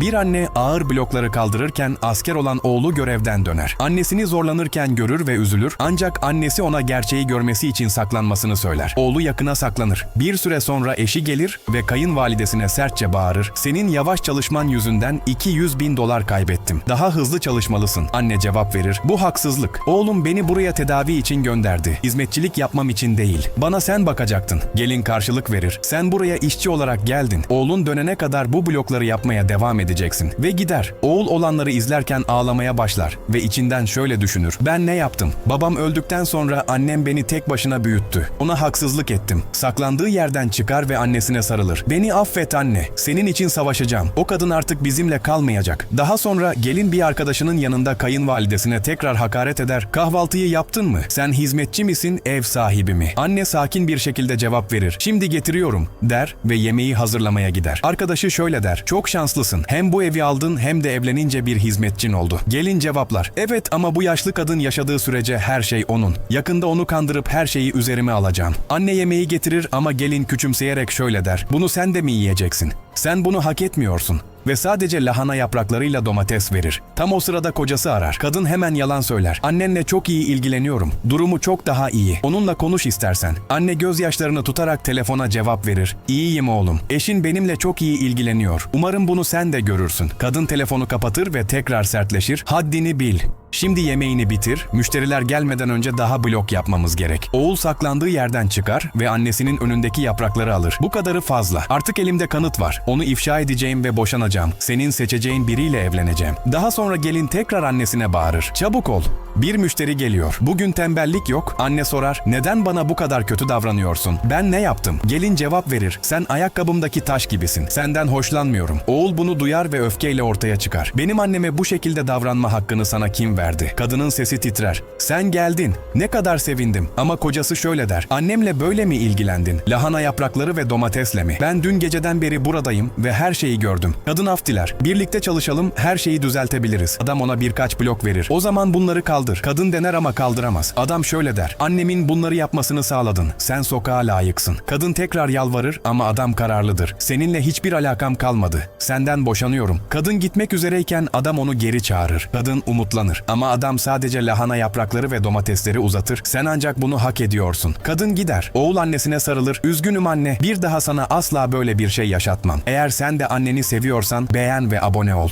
Bir anne ağır blokları kaldırırken asker olan oğlu görevden döner. Annesini zorlanırken görür ve üzülür ancak annesi ona gerçeği görmesi için saklanmasını söyler. Oğlu yakına saklanır. Bir süre sonra eşi gelir ve kayınvalidesine sertçe bağırır. Senin yavaş çalışman yüzünden 200 bin dolar kaybettim. Daha hızlı çalışmalısın. Anne cevap verir. Bu haksızlık. Oğlum beni buraya tedavi için gönderdi. Hizmetçilik yapmam için değil. Bana sen bakacaktın. Gelin karşılık verir. Sen buraya işçi olarak geldin. Oğlun dönene kadar bu blokları yapmaya devam edeceksin. Ve gider. Oğul olanları izlerken ağlamaya başlar. Ve içinden şöyle düşünür. Ben ne yaptım? Babam öldükten sonra annem beni tek başına büyüttü. Ona haksızlık ettim. Saklandığı yerden çıkar ve annesine sarılır. Beni affet anne. Senin için savaşacağım. O kadın artık bizimle kalmayacak. Daha sonra gelin bir arkadaşının yanında kayınvalidesine tekrar hakaret eder. Kahvaltıyı yaptın mı? Sen hizmetçi misin, ev sahibi mi? Anne sakin bir şekilde cevap verir. Şimdi getiriyorum der ve yemeği hazırlamaya gider. Arkadaşı şöyle der. Çok şanslısın. Hem bu evi aldın hem de evlenince bir hizmetçin oldu. Gelin cevaplar. Evet ama bu yaşlı kadın yaşadığı sürece her şey onun. Yakında onu kandırıp her şeyi üzerime alacağım. Anne yemeği getirir ama gelin küçümseyerek şöyle der. Bunu sen de mi yiyeceksin? Sen bunu hak etmiyorsun ve sadece lahana yapraklarıyla domates verir. Tam o sırada kocası arar. Kadın hemen yalan söyler. Annenle çok iyi ilgileniyorum. Durumu çok daha iyi. Onunla konuş istersen. Anne gözyaşlarını tutarak telefona cevap verir. İyiyim oğlum. Eşin benimle çok iyi ilgileniyor. Umarım bunu sen de görürsün. Kadın telefonu kapatır ve tekrar sertleşir. Haddini bil. Şimdi yemeğini bitir, müşteriler gelmeden önce daha blok yapmamız gerek. Oğul saklandığı yerden çıkar ve annesinin önündeki yaprakları alır. Bu kadarı fazla. Artık elimde kanıt var. Onu ifşa edeceğim ve boşanacağım. Senin seçeceğin biriyle evleneceğim. Daha sonra gelin tekrar annesine bağırır. Çabuk ol. Bir müşteri geliyor. Bugün tembellik yok. Anne sorar. Neden bana bu kadar kötü davranıyorsun? Ben ne yaptım? Gelin cevap verir. Sen ayakkabımdaki taş gibisin. Senden hoşlanmıyorum. Oğul bunu duyar ve öfkeyle ortaya çıkar. Benim anneme bu şekilde davranma hakkını sana kim verdi? Kadının sesi titrer. Sen geldin. Ne kadar sevindim. Ama kocası şöyle der. Annemle böyle mi ilgilendin? Lahana yaprakları ve domatesle mi? Ben dün geceden beri buradayım ve her şeyi gördüm. Kadın af diler. Birlikte çalışalım, her şeyi düzeltebiliriz. Adam ona birkaç blok verir. O zaman bunları kaldır. Kadın dener ama kaldıramaz. Adam şöyle der. Annemin bunları yapmasını sağladın. Sen sokağa layıksın. Kadın tekrar yalvarır ama adam kararlıdır. Seninle hiçbir alakam kalmadı. Senden boşanıyorum. Kadın gitmek üzereyken adam onu geri çağırır. Kadın umutlanır. Ama adam sadece lahana yaprakları ve domatesleri uzatır. Sen ancak bunu hak ediyorsun. Kadın gider. Oğul annesine sarılır. Üzgünüm anne. Bir daha sana asla böyle bir şey yaşatmam. Eğer sen de anneni seviyorsan beğen ve abone ol.